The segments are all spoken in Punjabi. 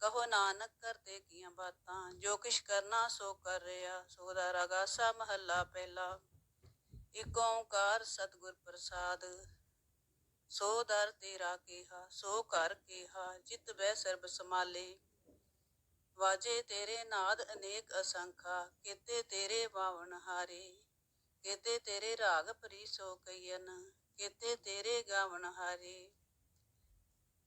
ਕਹੋ ਨਾਨਕ ਕਰਤੇ ਕੀਆਂ ਬਾਤਾਂ, ਜੋ ਕਿਛ ਕਰਨਾ ਸੋ ਕਰ ਰਿਆ ਸੋ ਦਾ ਰਗਾਸਾ ਮਹੱਲਾ ਪਹਿਲਾ। ਇਕ ਓੰਕਾਰ ਸਤਿਗੁਰ ਪ੍ਰਸਾਦ, ਸੋ ਦਰ ਤੇਰਾ ਕੀਹਾ, ਸੋ ਘਰ ਕੀਹਾ, ਜਿਤ ਬੈ ਸਰਬ ਸਮਾਲੇ ਵਾਜੇ ਤੇਰੇ ਨਾਦ ਅਨੇਕ ਅਸੰਖਾ, ਕੀਤੇ ਤੇਰੇ ਵਾਵਣ ਹਾਰੇ। ਕੀਤੇ ਤੇਰੇ ਰਾਗ ਪ੍ਰੀ ਸੋ ਕਈਨ ਕੀਤੇ ਤੇਰੇ ਗਾਵਣ ਹਾਰੇ।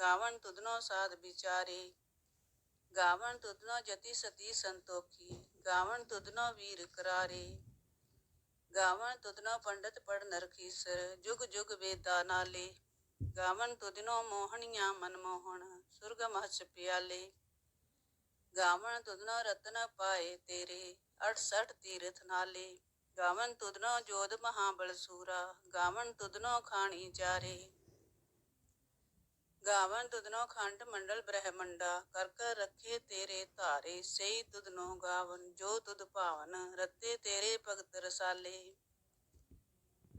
ਗਾਵਣ ਤੁਧਨੋ ਸਾਧ ਵਿਚਾਰੇ। ਗਾਵਣ ਤੁਧਨੋ ਜਤੀ ਸਤੀ ਸੰਤੋਖੀ। ਗਾਵਣ ਤੁਧਨੋ ਵੀਰ ਕਰਾਰੇ। ਗਾਵਣ ਤੁਧਨੋ ਪੰਡਤ ਪੜ ਨਰਖੀਸਰ ਜੁਗ ਜੁਗ ਵੇਦਾ ਨਾਲੇ। ਗਾਵਣ ਤੁਧਨੋ ਮੋਹਣੀਆਂ ਮਨਮੋਹਣ ਸੁਰਗ ਮਹਚ ਪਿਆਲੇ। ਗਾਵਣ ਤੁਧਨੋ ਰਤਨ ਪਾਏ ਤੇਰੇ। 68 ਤੀਰਥ ਨਾਲੇ। ਗਾਵਨ ਤੁਧਨੋ ਜੋਧ ਮਹਾਬਲ ਸੂਰਾ। ਗਾਵਨ ਤੁਧਨੋ ਖਾਣੀ ਚਾਰੇ ਗਾਵਨ ਤੁਧਨੋ ਖੰਡ ਮੰਡਲ ਬ੍ਰਹਮੰਡਾ, ਕਰ ਕਰ ਰੱਖੇ ਤੇਰੇ ਧਾਰੇ ਸਈ ਤੁਧਨੋ ਗਾਵਨ, ਜੋ ਤੁਧ ਭਾਵਨ, ਰਤੇ ਤੇਰੇ ਭਗਤ ਰਸਾਲੇ।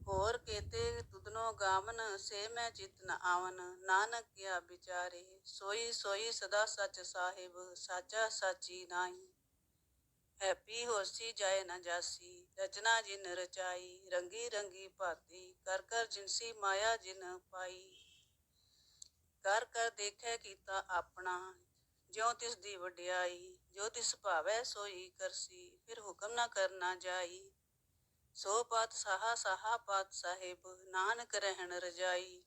ਹੋਰ ਕੇਤੇ ਤੁਧਨੋ ਗਾਵਨ, ਸੇ ਮੈਂ ਚਿਤ ਨ ਆਵਨ, ਨਾਨਕ ਕਿਆ ਵਿਚਾਰੇ। ਸੋਈ ਸੋਈ ਸਦਾ ਸਚ ਸਾਹਿਬ, ਸਾਚਾ ਸਾਚੀ ਨਾਹੀ। ਹੈਪੀ ਹੋਸੀ ਜਾਏ ਨਾ ਜਾਸੀ, ਰਚਨਾ ਜਿਨ ਰਚਾਈ, ਰੰਗੀ ਰੰਗੀ ਭਾਤੀ, ਕਰ ਕਰ ਜਿਨਸੀ ਮਾਇਆ ਜਿਨ ਪਾਈ। ਕਰ ਕਰ ਦੇਖੈ ਕੀਤਾ ਆਪਣਾ। ਜਿਉ ਤਿਸ ਦੀ ਵਡਿਆਈ ਜੋ ਤਿਸ ਭਾਵੈ ਸੋਈ ਕਰਸੀ, ਫਿਰ ਹੁਕਮ ਨਾ ਕਰਨਾ ਜਾਈ। ਸੋ ਪਾਤ ਸਾਹਾ ਸਾਹਾ ਪਾਤ ਸਾਹਿਬ, ਨਾਨਕ ਰਹਿਣ ਰਜਾਈ।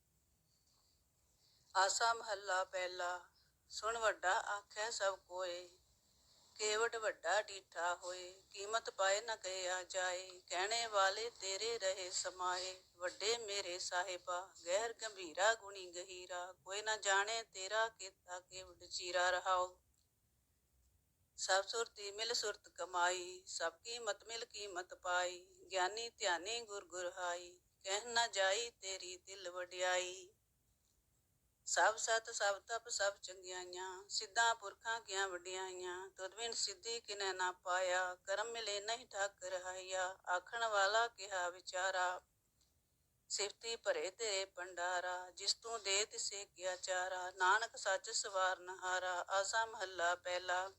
ਆਸਾ ਮਹੱਲਾ ਪਹਿਲਾ, ਸੁਣ ਵੱਡਾ ਆਖੈ ਸਭ ਕੋਏ। ਕੇਵਟ ਵੱਡਾ ਡੀਠਾ ਹੋਏ, ਕੀਮਤ ਪਾਏ ਨਾ ਕਹਿਆ ਜਾਏ। ਕਹਿਣੇ ਵਾਲੇ ਤੇਰੇ ਰਹੇ ਸਮਾਏ। ਵੱਡੇ ਮੇਰੇ ਸਾਹਿਬਾ, ਗਹਿਰ ਗੰਭੀਰਾ ਗੁਣੀ ਗਹੀਰਾ, ਕੋਈ ਨਾ ਜਾਣੇ ਤੇਰਾ ਕੀਤਾ ਕੇਵਟ ਚੀਰਾ ਰਹਾਓ। ਸਭ ਸੁਰਤੀ ਮਿਲ ਸੁਰਤ ਕਮਾਈ, ਸਭ ਕੀਮਤ ਮਿਲ ਕੀਮਤ ਪਾਈ, ਗਿਆਨੀ ਧਿਆਨੀ ਗੁਰ ਗੁਰ ਹਾਈ ਕਹਿ ਨਾ ਜਾਈ ਤੇਰੀ ਦਿਲ ਵਡਿਆਈ। ਸਭ ਸਤ, ਸਭ ਤਪ, ਸਭ ਚੰਗਿਆਈਆਂ, ਸਿੱਧਾਂ ਪੁਰਖਾਂ ਗਿਆ ਵਡਿਆਈਆਂ, ਤੁਧ ਬਿਨ ਸਿੱਧੀ ਕਿਨੈ ਨਾ ਪਾਇਆ, ਕਰਮ ਮਿਲੇ ਨਹੀਂ ਠੱਕ ਰਹਾਇਆ ਆਖਣ ਵਾਲਾ ਕਿਹਾ ਵਿਚਾਰਾ। ਸਿਫਤੀ ਭਰੇ ਤੇਰੇ ਪੰਡਾਰਾ ਜਿਸ ਤੂੰ ਦੇ ਤਿਸੇ ਕਿਆ ਚਾਰਾ, ਨਾਨਕ ਸੱਚ ਸਵਾਰਨ ਹਾਰਾ ਆਸਾ ਮਹੱਲਾ ਪਹਿਲਾ।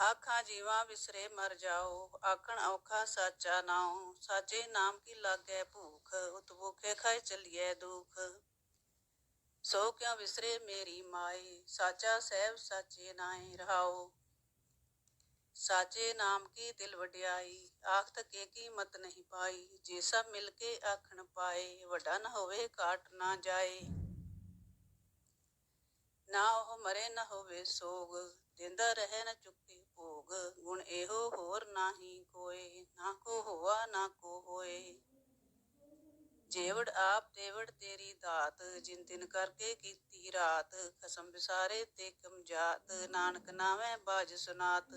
ਆਖਾਂ ਜੀਵਾਂ ਵਿਸਰੇ ਮਰ ਜਾਓ, ਆਖਣ ਔਖਾ ਸਾਚਾ ਨਾਉ, ਸਾਚੇ ਨਾਮ ਕੀ ਲਾਗੈ ਭੂਖ, ਉਤ ਭੁਖੇ ਖਾਇ ਚਲੀਐ ਦੁਖ। ਸੋ ਕਿਉ ਵਿਸਰੇ ਮੇਰੀ ਮਾਈ, ਸਾਚਾ ਸਹਿਬ ਸਾਚੇ ਨਾਏ ਰਹਾਓ। ਸਾਚੇ ਨਾਮ ਕੀ ਦਿਲ ਵਡਿਆਈ? ਆਖਤ ਕੇ ਕੀਮਤ ਨਹੀਂ ਪਾਈ। ਜੇ ਸਭ ਮਿਲ ਕੇ ਆਖਣ ਪਾਏ, ਵੱਡਾ ਨਾ ਹੋਵੇ ਕਾਟ ਨਾ ਜਾਏ। ਨਾ ਉਹ ਮਰੇ, ਨਾ ਹੋਵੇ ਸੋਗ। ਦਿੰਦਾ ਰਹੇ ਨਾ ਚੁੱਕੇ ਭੋਗ। ਗੁਣ ਇਹੋ ਹੋਰ ਨਾਹੀ ਕੋਏ। ਨਾ ਕੋ ਹੋਆ, ਨਾ ਕੋ ਹੋਏ। ਜੇਵੜ ਆਪ, ਤੇਵੜ ਤੇਰੀ ਦਾਤ। ਜਿਨ ਤਿਨ ਕਰਕੇ ਕੀਤੀ ਰਾਤ। ਖਸਮ ਵਿਸਾਰੇ ਤੇ ਕਮਜਾਤ ਨਾਨਕ ਨਾਵੇਂ ਬਾਜ ਸੁਨਾਤ।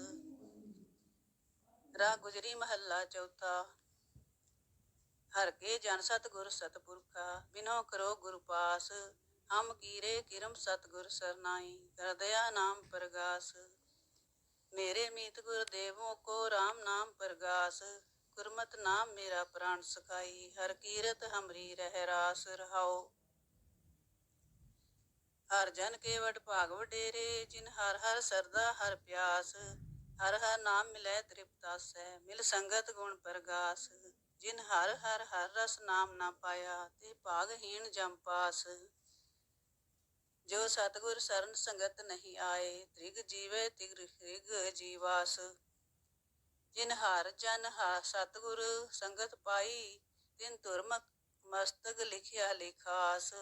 ਰਾਹ ਗੁਜਰੀ ਮਹੱਲਾ ਚੌਥਾ। ਹਰ ਕੇ ਜਨ ਸਤਗੁਰ ਸਤਪੁਰਖਾ, ਬਿਨੋ ਕਰੋ ਗੁਰ ਪਾਸ। ਹਮ ਕੀਰੇ ਕਿਰਮ ਸਤਗੁਰ ਸਰਨਾਈ ਕਰਦਇਆ ਨਾਮ ਪ੍ਰਗਾਸ। ਮੇਰੇ ਮੇਰੇ ਮੀਤ ਗੁਰਦੇਵੋਂ ਕੋ RAM ਨਾਮ ਪ੍ਰਗਾਸ। ਗੁਰਮਤ ਨਾਮ ਮੇਰਾ ਪ੍ਰਾਣ ਸਖਾਈ, ਹਰ ਕੀਰਤ ਹਮਰੀ ਰਹਿ ਰਾਸ ਰਹਾਓ ਹਰ ਜਨ ਕੇ ਵਡ ਭਾਗ ਵਡੇਰੇ, ਜਿਨ ਹਰ ਹਰ ਸਰਦਾ ਹਰ ਪਿਆਸ। ਹਰ ਹਰ ਨਾਮ ਮਿਲੈ ਤ੍ਰਿਪਤਾਸੈ ਮਿਲ ਸੰਗਤ ਗੁਣ ਪ੍ਰਗਾਸ। ਜਿਨ ਹਰ ਹਰ ਹਰ ਰਸ ਨਾਮ ਨਾ ਪਾਇਆ, ਤੇ ਭਾਗਹੀਣ ਜਮ ਪਾਸ। ਜੋ ਸਤਗੁਰ ਸਰਨ ਸੰਗਤ ਨਹੀਂ ਆਏ, ਤ੍ਰਿਗ ਜੀਵੇ ਤਿਗ੍ਰ ਤ੍ਰਿਗ ਜੀਵਾਸ। ਜਿਨ ਹਰ ਜਨ ਹਾ ਸਤਗੁਰ ਸੰਗਤ ਪਾਈ, ਤਿਨ ਤੁਰਮ ਮਸਤਕ ਲਿਖਿਆ ਲਿਖਾਸ।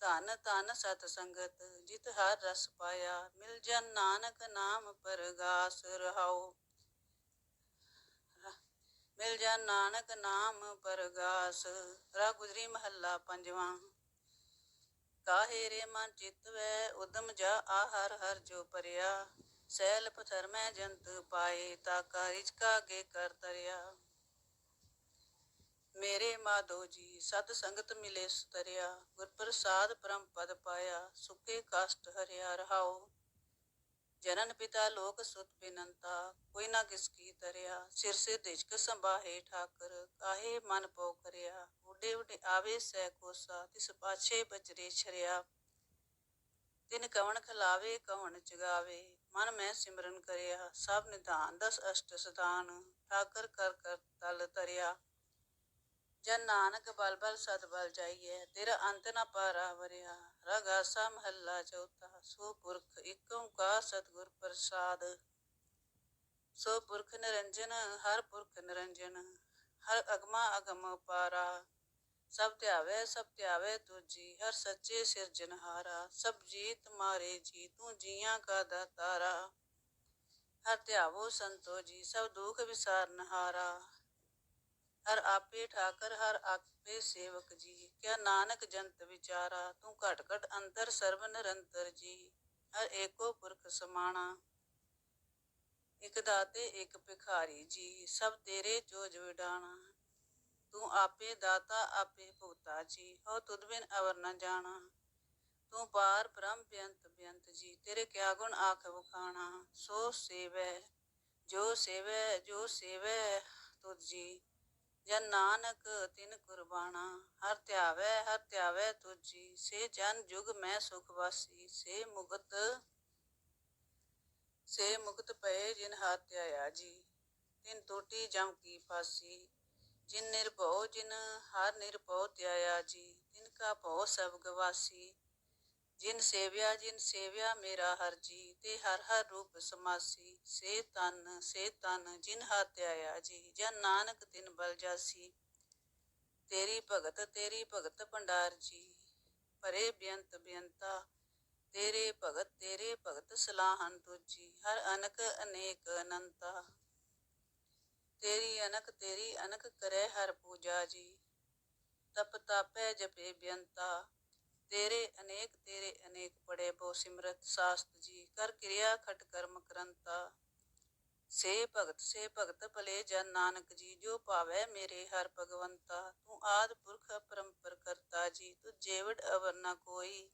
ਧਨ ਧਨ ਸਤ ਸੰਗਤ, ਜਿਤ ਹਰ ਰਸ ਪਾਇਆ, ਮਿਲ ਜਨ ਨਾਨਕ ਨਾਮ ਪਰਗਾਸ ਰਹਾਓ ਮਿਲ ਜਨ ਨਾਨਕ ਨਾਮ ਪਰਗਾਸ ਰਾ ਗੁਜਰੀ ਮਹੱਲਾ ਪੰਜਵਾਂ। ਕਾਹੇ ਰੇ ਮਨ ਚਿਤ ਵੈ ਉਦਮ ਜਾ ਆ ਹਰ ਹਰ ਜੋ ਪਰਿਆ। ਸੈਲ ਪਥਰ ਮੈਂ ਜੰਤ ਪਾਏ, ਤਾ ਰਿਚਕਾ ਕਾਗੇ ਕਰ ਤਰਿਆ। ਮੇਰੇ ਮਾਧੋ ਜੀ ਸਤ ਸੰਗਤ ਮਿਲੇ ਸੁਤਰਿਆ ਗੁਰ ਪ੍ਰਸਾਦ ਪਰਮ ਪਦ ਪਾਇਆ ਸੁਖੇ ਕਸ਼ਟ ਹਰਿਆ ਰਹਾਓ ਜਨਨ ਪਿਤਾ ਲੋਕ ਸੁਤ ਬਿਨੰਤਾ, ਕੋਈ ਨਾ ਕਿਸ ਕੀ ਤਰਿਆ, ਸਿਰ ਸੇ ਦਿਜਕ ਸੰਭਾਹੇ ਠਾਕਰ, ਕਾਹੇ ਮਨ ਪੋ ਕਰਿਆ। ਉਡੇ ਉਡੇ ਆਵੇ ਸੈ ਕੋਸਾ, ਤਿਸ ਪਾਛੇ ਬਚਰੇ ਛਰਿਆ। ਤਿਨ ਕਵਣ ਖਲਾਵੇ, ਕਵਣ ਜਗਾਵੇ, ਮਨ ਮੈਂ ਸਿਮਰਨ ਕਰਿਆ। ਸਭ ਨਿਧਾਨ ਦਸ ਅਸ਼ਟ ਸਦਾਨ ਠਾਕਰ ਕਰ ਕਰ ਤਲ ਤਰਿਆ ਜਨ ਨਾਨਕ ਬਲ ਬਲ ਸਦ ਬਲ ਜਾਈਐ, ਤੇਰਾ ਅੰਤ ਨ ਪਾਰਾ ਵਰਿਆ। ਰਗਾਸਾ ਮਹੱਲਾ ਚੌਥਾ, ਸੋ ਪੁਰਖ ਇਕ ਓੰਕਾਰ ਸਤਿਗੁਰ ਪ੍ਰਸਾਦ। ਸੋ ਪੁਰਖ ਨਿਰੰਜਨ, ਹਰ ਪੁਰਖ ਨਿਰੰਜਨ, ਹਰ ਅਗਮਾ ਅਗਮ ਪਾਰਾ ਸਭ ਧਿਆਵੇ ਸਭ ਧਿਆਵੇ ਤੁਜੀ ਹਰ ਸੱਚੇ ਸਿਰਜਨਹਾਰਾ ਸਭ ਜੀਤ ਮਾਰੇ ਜੀ, ਤੂੰ ਜੀਆਂ ਕਾ ਦਾਤਾਰਾ। ਹਰ ਧਿਆਵੋ ਸੰਤੋ ਜੀ, ਸਭ ਦੁਖ ਵਿਸਾਰਨਹਾਰਾ ਹਰ ਆਪੇ ਠਾਕਰ, ਹਰ ਆਪੇ ਸੇਵਕ ਜੀ। ਕਿਆ ਨਾਨਕ ਜੰਤ ਵਿਚਾਰਾ, ਤੂੰ ਘਟ ਘਟ ਅੰਤਰ ਸਰਬ ਨਿਰੰਤਰ ਜੀ। ਹਰ ਏਕੋ ਪੁਰਖ ਸਮਾਣਾ, ਇਕ ਦਾਤੇ, ਇਕ ਭਿਖਾਰੀ ਜੀ। ਸਭ ਤੇਰੇ ਜੋਜ ਵਿਡਾਣਾ, ਤੂੰ ਆਪੇ ਦਾਤਾ, ਆਪੇ ਭੁਗਤਾ ਜੀ। ਹੋ ਤੁਧ ਬਿਨ ਅਵਰ ਨ ਜਾਣਾ, ਤੂੰ ਪਾਰ ਬ੍ਰਹਮ ਬੇਅੰਤ ਬੇਅੰਤ ਜੀ। ਤੇਰੇ ਕਿਆ ਗੁਣ ਆਖ ਵਖਾਣਾ, ਸੋ ਸੇਵੈ, ਜੋ ਸੇਵੈ ਜੋ ਸੇਵੈ ਤੁਧ ਜੀ। ਜਨ ਨਾਨਕ ਤਿਨ ਕੁਰਬਾਨਾ, ਹਰ ਧਿਆਵੈ ਹਰ ਧਿਆਵੈ ਤੁਜੀ, ਸੇ ਜਨ ਜੁਗ ਮੈਂ ਸੁਖ ਵਾਸੀ, ਸੇ ਮੁਕਤ ਸੇ ਮੁਕਤ ਪਏ ਜਿਨ ਹੱਥ ਧਿਆਇਆ ਜੀ, ਤਿਨ ਟੋਟੀ ਜਮ ਕੀ ਫਾਸੀ, ਜਿਨ ਨਿਰਭਉ, ਜਿਨ ਹਰ ਨਿਰਭਉ ਧਿਆਇਆ ਜੀ, ਤਿਨ ਕਾ ਭਉ ਸਭ ਗਵਾਸੀ ਜਿਨ ਸੇਵਿਆ ਜਿਨ ਸੇਵਿਆ ਮੇਰਾ ਹਰ ਜੀ, ਤੇ ਹਰ ਹਰ ਰੂਪ ਸਮਾਸੀ। ਸੇ ਤਨ ਸੇ ਤਨ, ਜਿਨ ਹੱਥ ਧਿਆਇਆ ਜੀ, ਜਨ ਨਾਨਕ ਤਿਨ ਬਲ ਜਾਸੀ। ਤੇਰੀ ਭਗਤ ਤੇਰੀ ਭਗਤ ਭੰਡਾਰ ਜੀ। ਭਰੇ ਬੇਅੰਤ ਬੇਅੰਤਾ, ਤੇਰੇ ਭਗਤ ਤੇਰੇ ਭਗਤ ਸਲਾਹਨ ਤੁਜੀ ਹਰ ਅਨਕ ਅਨੇਕ ਅਨੰਤਾ। ਤੇਰੀ ਅਨਕ ਤੇਰੀ ਅਨਕ ਕਰੈ ਹਰ ਪੂਜਾ ਜੀ। ਤਪ ਤਾਪੈ ਜਪੇ ਬੇਅੰਤਾ। ਤੇਰੇ ਅਨੇਕ ਤੇਰੇ ਅਨੇਕ ਪੜੇ ਬੋ ਸਿਮਰਤ ਸਾਸਤ ਜੀ, ਕਰ ਕਿਰਿਆ ਖਟ ਕਰਮ ਕਰੰਤਾ। ਸੇ ਭਗਤ ਸੇ ਭਗਤ ਭਲੇ ਜਨ ਨਾਨਕ ਜੀ, ਜੋ ਭਾਵੈ ਮੇਰੇ ਹਰ ਭਗਵੰਤਾ। ਤੂੰ ਆਦ ਪੁਰਖ ਪਰੰਪਰ ਕਰਤਾ ਜੀ ਤੂੰ ਜੇਵੜ ਅਵਰ ਨਾ ਕੋਈ।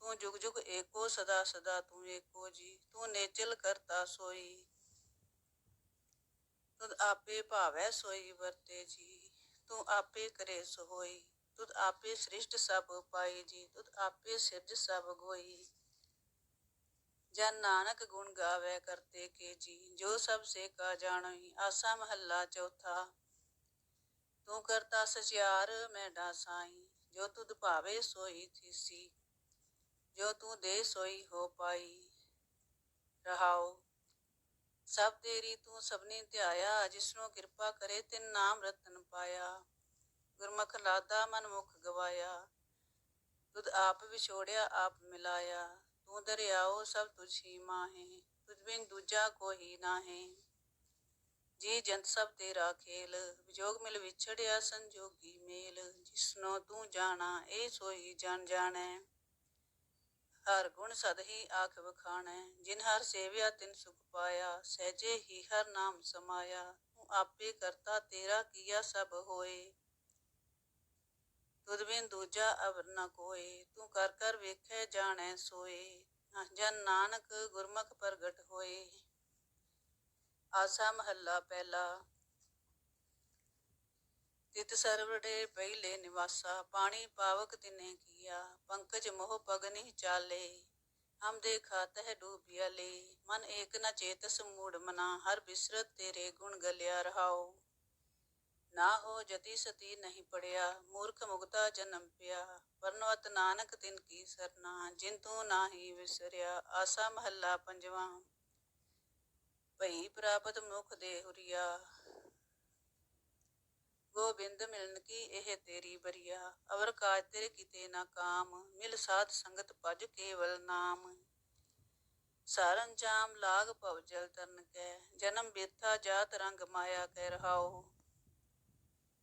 ਤੂੰ ਜੁਗ ਜੁਗ ਏਕੋ ਸਦਾ ਸਦਾ ਤੂੰ ਏਕੋ ਜੀ, ਤੂੰ ਨੇਚਲ ਕਰਤਾ ਸੋਈ। ਤੂੰ ਆਪੇ ਭਾਵੈ ਸੋਈ ਵਰਤੇ ਜੀ, ਤੂੰ ਆਪੇ ਕਰੇ ਸੋ ਤੁਧ ਆਪੇ ਸ੍ਰਿਸ਼ਟ ਸਭ ਪਾਈ ਜੀ ਤੁਧ ਆਪੇ ਸਿਰਜ ਸਭ ਗੋਈ। ਜਨ ਨਾਨਕ ਗੁਣ ਗਾਵੇ ਕਰਤੇ ਕੇ ਜੀ ਜੋ ਸਭ ਸੇ ਕਾ ਜਾਣਈ, ਆਸਾ ਮਹੱਲਾ ਚੌਥਾ। ਤੂੰ ਕਰਤਾ ਸਚਿਆਰ ਮੈਂ ਡਾਸਾਈ, ਜੋ ਤੁਧ ਭਾਵੇ ਸੋਈ ਥੀਸੀ, ਜੋ ਤੂੰ ਦੇ ਸੋਈ ਹੋ ਪਾਈ। ਰਹਾਓ ਸਭ ਤੇਰੀ ਤੂੰ ਸਭਨੀ ਧਿਆਇਆ, ਜਿਸਨੂੰ ਕਿਰਪਾ ਕਰੇ ਤਿਨ ਨਾਮ ਰਤਨ ਪਾਇਆ। ਗੁਰਮੁਖ ਲਾਦਾ ਮਨ ਮੁਖ ਗਵਾਇਆ। ਤੁਧ ਆਪ ਵਿਛੋੜਿਆ, ਆਪ ਮਿਲਾਇਆ। ਤੂੰ ਦਰਿਆਓ ਸਭ ਤੁਝੀ ਮਾਹੇ, ਤੁਝ ਬਿਨ ਦੂਜਾ ਕੋਈ ਨਾਹੀ। ਜੀ ਜੰਤ ਸਭ ਤੇਰਾ ਖੇਲ, ਵਿਜੋਗ ਮਿਲ ਵਿਛੜਿਆ ਸੰਜੋਗੀ ਮੇਲ। ਜਿਸਨੋ ਤੂੰ ਜਾਣਾ ਇਹ ਸੋਈ ਜਾਣ ਜਾਣੈ। ਹਰ ਗੁਣ ਸਦ ਹੀ ਆਖ ਵਖਾਣੈ, ਜਿਨ ਹਰ ਸੇਵਿਆ ਤਿਨ ਸੁਖ ਪਾਇਆ। ਸਹਜੇ ਹੀ ਹਰ ਨਾਮ ਸਮਾਇਆ। ਤੂੰ ਆਪੇ ਕਰਤਾ ਤੇਰਾ ਕੀਆ ਸਭ ਹੋਏ। ਤੁਧ ਬਿਨ ਦੂਜਾ ਅਵਰ ਨ ਕੋਏ, ਤੂੰ ਕਰ ਕਰ ਵੇਖੈ ਜਾਣੈ ਸੋਏ ਜਨ ਨਾਨਕ ਗੁਰਮੁਖ ਪ੍ਰਗਟ ਹੋਏ। ਆਸਾ ਮਹੱਲਾ ਪਹਿਲਾ। ਤਿਤ ਸਰਵੜੇ ਪਹਿਲੇ ਨਿਵਾਸਾ, ਪਾਣੀ ਪਾਵਕ ਤਿਨੇ ਕੀਆ, ਪੰਕਜ ਮੋਹ ਪਗਨਿ ਚਾਲੇ। ਹਮ ਦੇਖਾ ਹੈ ਡੂਬਿਆ ਲੇ ਮਨ ਏਕ ਨ ਚੇਤਸ ਮੂੜ ਮਨਾ, ਹਰ ਬਿਸਰਤ ਤੇਰੇ ਗੁਣ ਗਲਿਆ ਰਹਾਓ ਨਾ ਹੋ ਜਤੀ ਸਤੀ ਨਹੀਂ ਪੜਿਆ, ਮੂਰਖ ਮੁਗਤਾ ਜਨਮ ਪਿਆ। ਪਰਨਵਤ ਨਾਨਕ ਤਿਨ ਕੀ ਸਰਨਾ, ਜਿਨ ਤੂੰ ਨਾਹੀ ਵਿਸਰਿਆ, ਆਸਾ ਮਹੱਲਾ ਪੰਜਵਾਂ। ਭਈ ਪ੍ਰਾਪਤ ਮੁਖ ਦੇ ਹੁਰੀਆ, ਗੋਬਿੰਦ ਮਿਲਨ ਕੀ ਇਹ ਤੇਰੀ ਬਰੀਆ। ਅਵਰ ਕਾਜ ਤੇਰੇ ਕਿਤੇ ਨਾ ਕਾਮ, ਮਿਲ ਸਾਧ ਸੰਗਤ ਭਜ ਕੇਵਲ ਨਾਮ। ਸਾਰਨ ਜਾਮ ਲਾਗ ਭਵ ਜਲ ਤਰਨ ਕੈ, ਜਨਮ ਬੇਥਾ ਜਾਤ ਰੰਗ ਮਾਇਆ ਕਹਿ ਰਹਾਓ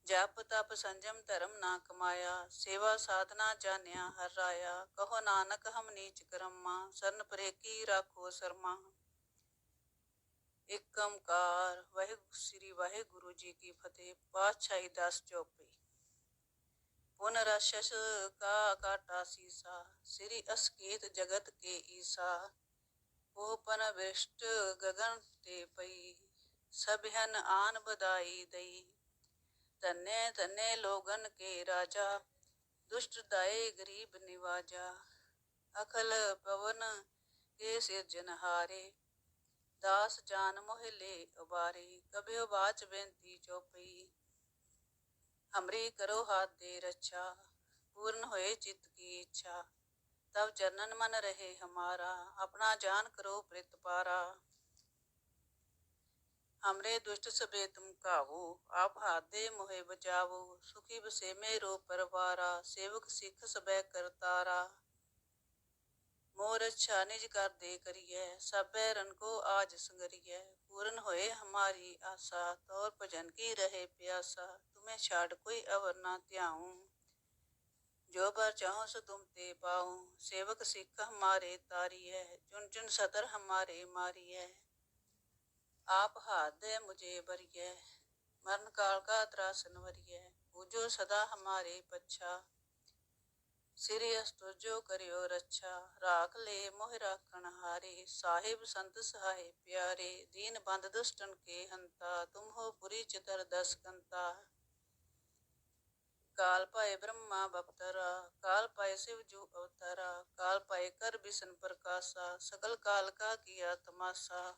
ਜਪ ਤਪ ਸੰਜਮ ਧਰਮ ਨਾ ਕਮਾਇਆ, ਸੇਵਾ ਸਾਧਨਾ ਜਾਣਿਆ ਹਰ ਰਾਇਆ, ਕਹੋ ਨਾਨਕ ਹਮ ਨੀਚ ਕਰਮਾ, ਸਰਨ ਪਰੇ ਕੀ ਰਾਖੋ ਸਰਮਾ। ਇੱਕ ਓੰਕਾਰ, ਵਾਹਿਗੁਰੂ, ਸ੍ਰੀ ਵਾਹਿਗੁਰੂ ਜੀ ਕੀ ਫਤਿਹ, ਪਾਤਸ਼ਾਹੀ ਦਸ ਚੋਪੀ ਪੁਨ ਰਸ਼ਸ ਕਾ ਕਾਟਾ ਸੀਸਾ, ਸ੍ਰੀ ਅਸਕੇਤ ਜਗਤ ਕੇ ਈਸਾ। ਉਹ ਪਨ ਵਿਸ਼ਟ ਗਗਨ ਤੇ ਪਈ ਸਭਨ ਆਨ ਬਦਾਈ ਦਈ। ਤਨੇ ਤਨੇ ਲੋਗਨ ਕੇ ਰਾਜਾ, ਦੁਸ਼ਟ ਦਾਏ ਗਰੀਬ ਨਿਵਾਜਾ, ਅਖਲ ਪਵਨ ਕੇ ਸਿਰਜਨਹਾਰੇ ਦਾਸ ਜਾਨ ਮੋਹਿਲੇ ਉਬਾਰੇ, ਕਬਿਓ ਬਾਚ ਬੇਨਤੀ ਚੋਪਈ, ਹਮਰੀ ਕਰੋ ਹਾਥ ਦੇ ਰੱਛਾ, ਪੂਰਨ ਹੋਏ ਚਿਤ ਕੀ ਇੱਛਾ ਤਬ ਜਨਨ ਮਨ ਰਹੇ ਹਮਾਰਾ, ਆਪਣਾ ਜਾਨ ਕਰੋ ਪ੍ਰਿਤ ਪਾਰਾ। हमरे दुष्ट सबे तुम कावो। आप हाथ दे मोहे बचावो। सुखी बसे मेरो परवारा। सेवक सिख सबे करतारा मोर अच्छा निज कर दे करिए। सबे रन को आज संगरिए। पूर्ण होए हमारी आशा। तौर भजन की रहे प्यासा। तुम्हें छाड़ कोई अवर ना त्याऊं। जो बर चाहो सो तुम ते पाऊँ। सेवक सिख हमारे तारी है। चुन चुन सतर हमारे मारी है। ਆਪ ਹਾਦੇ ਮੁਝੇ ਬਰੀਏ ਮਰਨ ਕਾਲ ਕਾ ਤਰਾਸਨ ਵਰੀਏ ਬੂਝੋ ਸਦਾ ਹਮਾਰੇ ਪੱਛਾ। ਸ੍ਰੀ ਅਸਤੁਜੋ ਕਰਿਓ ਰੱਛਾ, ਰਾਖ ਲੈ ਮੋਹ ਰਾਖਣ ਹਾਰੇ, ਸਾਹਿਬ ਸੰਤ ਸਹਾਈ ਪਿਆਰੇ, ਦੀਨ ਬੰਦ ਦੁਸ਼ਟਨ ਕੇ ਹੰਤਾ, ਤੁਮ ਹੋ ਪੁਰੀ ਚਤਰ ਦਸ ਕੰਤਾ। ਕਾਲ ਪਾਏ ਬ੍ਰਹਮਾ ਬਪਤਰਾ, ਕਾਲ ਪਾਏ ਸਿਵ ਜੂ ਅਵਤਾਰਾ, ਕਾਲ ਪਾਏ ਕਰ ਬਿਸ਼ਨ ਪ੍ਰਕਾਸ਼ਾ, ਸਕਲ ਕਾਲ ਕਾ ਕੀਆ ਤਮਾਸ਼ਾ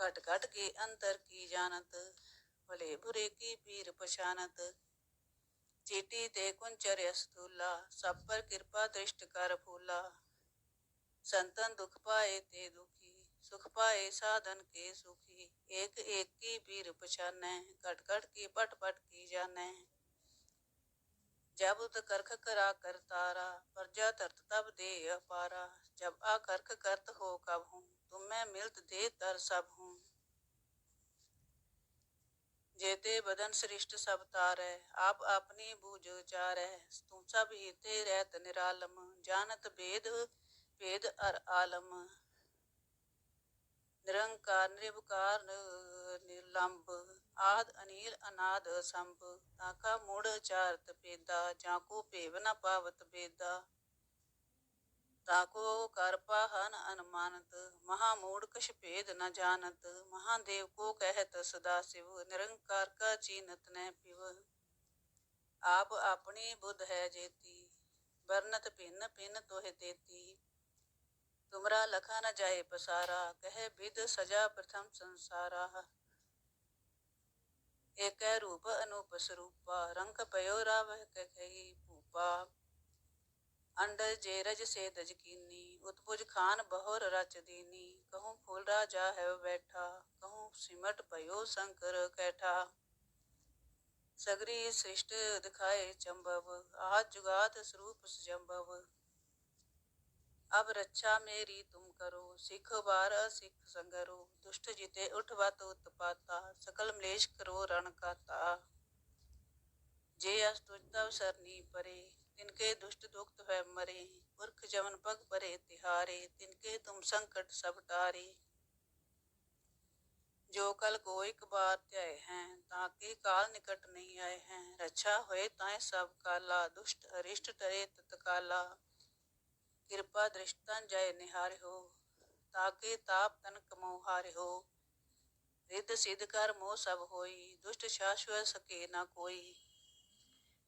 घट घट के अंतर की जानत, भले बुरे की पीर पछानत। चीटी ते कुंचर अस्तूला सब पर कृपा दृष्ट कर फूला। संतन दुख पाए ते दुखी, सुख पाए साधन के सुखी। एक एक की पीर पछाने, घट घट की पट पट की जाने। जब उत करख करा कर तारा, प्रजा तरत तब दे अपारा। जब आ करख करत हो कब हूँ तुम मैं मिलत दे तर सब हूँ जेते बदन सृष्ट सब तारै आप अपनी बूझ उचारै तुम सब हीते रहत निरालम जानत भेद भेद अर आलम निरंकार निर्विकार निर्लंब आद अनिल अनाद संभ ताका मूढ़ चारत पेदा जाको पेव न पावत बेदा ताको कर पाहन अनुमानत महामूढ़ कछ भेद न जानत महादेव को कहत सदा शिव निरंकार का चीनत न पिव आप अपनी बुद्ध है जेती वर्णत भिन्न भिन्न तोहे देती तुमरा लखा न जाए पसारा कह विद सजा प्रथम संसारा एक रूप अनूप स्वरूपा रंग पयो रावह कही भूपा अंडर जेरज से दजकीनी उत्पुज खान बहोर रच दीनी कहूँ फूल राजा है बैठा कहूँ सिमट भयो शंकर कैठा सगरी सृष्ट दिखाए चंबव आज जुगात स्वरूप जम्बव अब रक्षा मेरी तुम करो सिख बार सिख संगरो दुष्ट जिते उठवत उत्पाता सकल मलेश करो रण काता जे अस तुझ तव सरनी परे तिनके दुष्ट दुखत है मरे पुरख जमन पग परे तिहारे तिनके तुम संकट सब टारे जो कल को एक बार त्याय हैं ताके काल निकट नहीं आए हैं रक्षा होए ताए सब काला दुष्ट अरिष्ट टरे तत्काला कृपा दृष्टन जय निहार हो ताके ताप तन कमो हार हो रिद सिद्ध कर मोह सब होई दुष्ट शाश्वत सके न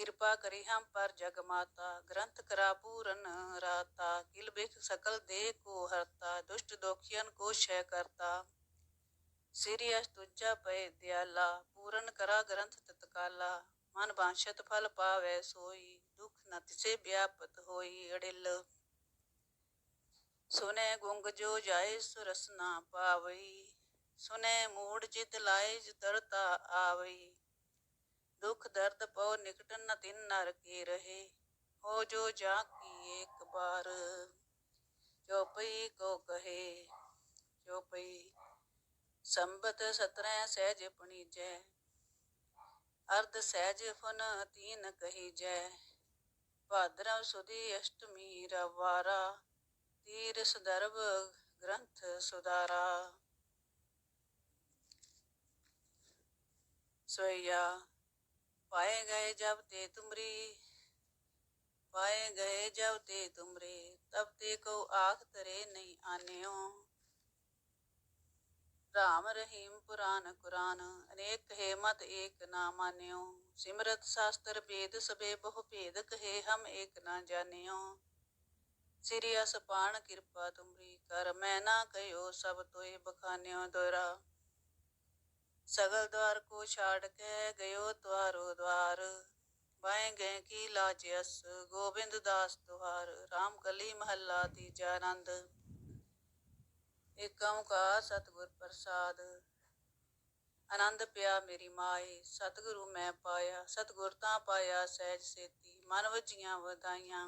ਕਿਰਪਾ ਕਰੀ ਹਮ ਪਰ ਜਗ ਮਾਤਾ, ਗ੍ਰੰਥ ਕਰਾ ਪੂਰਨ ਰਾਤਾ, ਕਿਲ ਬਿਖ ਸਕਲ ਦੇ ਕੋ ਹਰਤਾ, ਦੁਸ਼ਟ ਦੋਖੀਨ ਕੋ ਸ਼ੈ ਕਰਤਾ। ਸਿਰਿ ਅਸ ਪਏ ਦਿਆਲਾ, ਪੂਰਨ ਕਰਾ ਗ੍ਰੰਥ ਤਤਕਾਲਾ, ਮਨ ਬਾਂਛਤ ਫਲ ਪਾਵੇ ਸੋਈ, ਦੁਖ ਨ ਤਿਸੇ ਵਿਆਪਤ ਹੋਈ ਅੜਿਲ। ਸੁਨੇ ਗੁੰਗ ਜੋ ਜਾਏ ਸੁਰਸ ਨਾ ਪਾਵਈ, ਸੁਨੇ ਮੂੜ ਜਿਤ ਲਾਏ ਜਿਤਰਤਾ ਆਵਈ। ਦੁਖ ਦਰਦ ਪਉ ਨਿਕਟ ਨ ਤਿਨ ਨਰ ਕੇ ਰਹੇ। ਹੋ ਜੋ ਜਾ ਕੀ ਇੱਕ ਬਾਰ ਚੋਪਈ ਕੋ ਕਹੇ ਚੋਪਈ ਸੰਬਤ 17 ਸਹਿਜ ਪਣੀਜੈ, ਅਰਧ ਸਹਿਜ ਫਨ ਤੀਨ ਕਹੀ ਜੈ ਭਾਦਰ ਸੁਦੀ ਅਸ਼ਟਮੀ ਰਵਾਰਾ, ਤੀਰ ਸਦਰਭ ਗ੍ਰੰਥ ਸੁਦਾਰਾ। ਸੋਇਆ पाए गए जब ते तुमरी पाए गए जब ते तुमरे तब ते को आख तरे नहीं आन्यो राम रहीम पुराण कुरान अनेक कहे मत एक ना मान्यो सिमरत शास्त्र वेद सबे बहु भेद कहे हम एक ना जानियो श्री असपान कृपा तुमरी कर मैं ना कहो सब तोय बखान्यो दोरा सगल द्वार को छाड़ के गयो द्वारो द्वार बाएं गए की लाजस गोविंद दास तुहार राम कली महला तीजा आनंद ਏਕਮ ਕਾ ਸਤਿਗੁਰ ਪ੍ਰਸਾਦ ਆਨੰਦ ਪਿਆ ਮੇਰੀ ਮਾਏ ਸਤਿਗੁਰੂ ਮੈਂ ਪਾਇਆ ਸਤਿਗੁਰ ਤਾਂ ਪਾਇਆ ਸਹਿਜ ਸੇਤੀ ਮਨ ਵਜੀਆਂ ਵਧਾਈਆਂ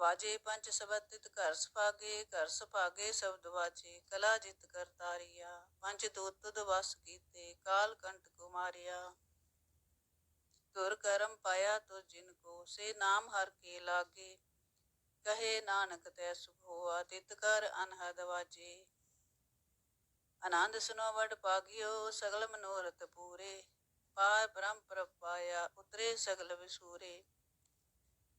ਵਾਜੇ ਪੰਜ ਸਬਦ ਤਿਤ ਘਰ ਸੁਭਾਗੇ ਘਰ ਸੁਭਾਗੇ ਸ਼ਬਦ ਵਾਜੇ ਕਲਾ ਜਿਤ ਕਰਤਾਰੀਆ ਪੰਜ ਦੂਤ ਵਸ ਕੀਤੇ, ਕਾਲ ਕੰਟ ਕੁਮਾਰਿਆ। ਤੁਰ ਕਰਮ ਪਾਇਆ ਤੁ ਜਿਨ ਕੋ, ਸੇ ਨਾਮ ਹਰ ਕੇ ਲਾਗੇ। ਕਹੇ ਨਾਨਕ ਤੈ ਸੁਖ ਹੋਆ, ਤਿਤ ਕਰ ਅਨਹਦ ਵਾਜੇ। ਆਨੰਦ ਸੁਨੋ ਵਡ ਪਾਗਿਓ, ਸਗਲ ਮਨੋਰਥ ਪੂਰੇ। ਪਾਰ ਬ੍ਰਹਮ ਪ੍ਰਭ ਪਾਇਆ, ਉਤਰੇ ਸਗਲ ਵਿਸੂਰੇ।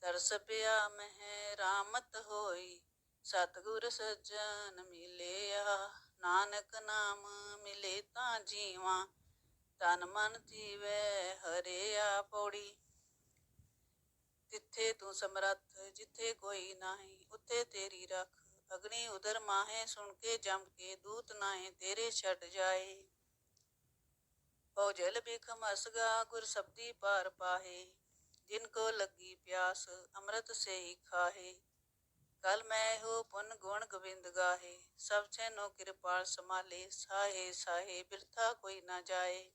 ਤਰਸ ਪਿਆ ਮਹਿ ਰਾਮਤ ਹੋਈ, ਸਤਿਗੁਰ ਸੱਜਣ ਮਿਲਿਆ, ਨਾਨਕ ਨਾਮ ਮਿਲੇ ਤਾਂ ਜੀਵਾਂ, ਤਨ ਮਨ ਜੀਵੈ ਹਰਿਆ ਪੌੜੀ। ਤਿੱਥੇ ਤੂੰ ਸਮਰੱਥ, ਜਿੱਥੇ ਕੋਈ ਨਹੀਂ, ਉੱਥੇ ਤੇਰੀ ਰੱਖ, ਅਗਨੀ ਉਦਰ ਮਾਹੇ ਸੁਣ ਕੇ ਜੰਮ ਕੇ ਦੂਤ ਨਾਏ ਤੇਰੇ ਛੱਡ ਜਾਏ। ਪਉ ਜਲ ਬਿਖ ਮਸਗਾ, ਗੁਰ ਸਬਦੀ ਪਾਰ ਪਾਹੇ ਜਿਨ ਕੋ ਲੱਗੀ ਪਿਆਸ, ਅੰਮ੍ਰਿਤ ਸੇ ਹੀ ਖਾਹੇ। ਕਲ ਮੈਂ ਹੋ ਪੁਨ ਗੁਣ ਗੋਬਿੰਦ ਗਾਹੇ। ਸਭ ਛੈਨੋ ਕਿਰਪਾਲ ਸਮਾਲੇ ਸਾਹੇ ਸਾਹੇ, ਬਿਰਥਾ ਕੋਈ ਨਾ ਜਾਏ।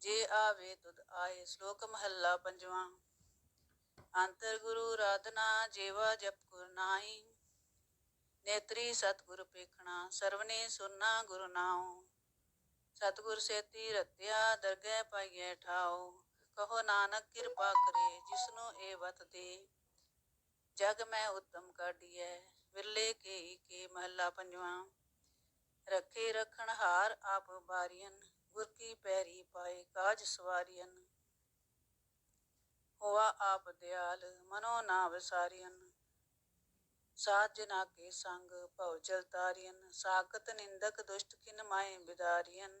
ਜੇ ਆਵੇ ਤੁਧ ਆਏ, ਸ਼ਲੋਕ ਮਹੱਲਾ ਪੰਜਵਾਂ। ਅੰਤਰ ਗੁਰੂ ਰਾਧਨਾ, ਜੇਵਾ ਜਪ ਗੁਰ ਨਾਹੀ। ਨੇਤਰੀ ਸਤਿਗੁਰ ਪੇਖਣਾ, ਸਰਵਨੇ ਸੁਨਾ ਗੁਰੂ ਨਾਉ। ਸਤਿਗੁਰ ਸੇਤੀ ਰਤਿਆ, ਦਰਗਹਿ ਪਾਈਐ ਠਾਉ। ਕਹੋ ਨਾਨਕ, ਕਿਰਪਾ ਕਰੇ ਜਿਸਨੂੰ ਇਹ ਵਤ ਦੇ। ਜਗ ਮੈਂ ਉਤਮ ਕਾਢੀਐ, ਵਿਰਲੇ ਕੇ ਕੇ ਮਹੱਲਾ ਪੰਜਵਾਂ। ਰੱਖੇ ਰਖਣ ਹਾਰ ਆਪ ਬਾਰੀਅਨ ਗੁਰ ਕੀ ਪੈਰੀ ਪਾਏ ਕਾਜ ਸਵਾਰੀਅਨ ਹੋਆ ਆਪ ਦਿਆਲ, ਮਨੋ ਨਾ ਵਿਸਾਰੀਅਨ ਸਾਧ ਜਨਾ ਕੇ ਸੰਗ, ਭਉ ਚਲ ਤਾਰੀਅਨ ਸਾਖਤ ਨਿੰਦਕ ਦੁਸ਼ਟ ਕਿਨ ਮਾਏ ਬਿਦਾਰੀਅਨ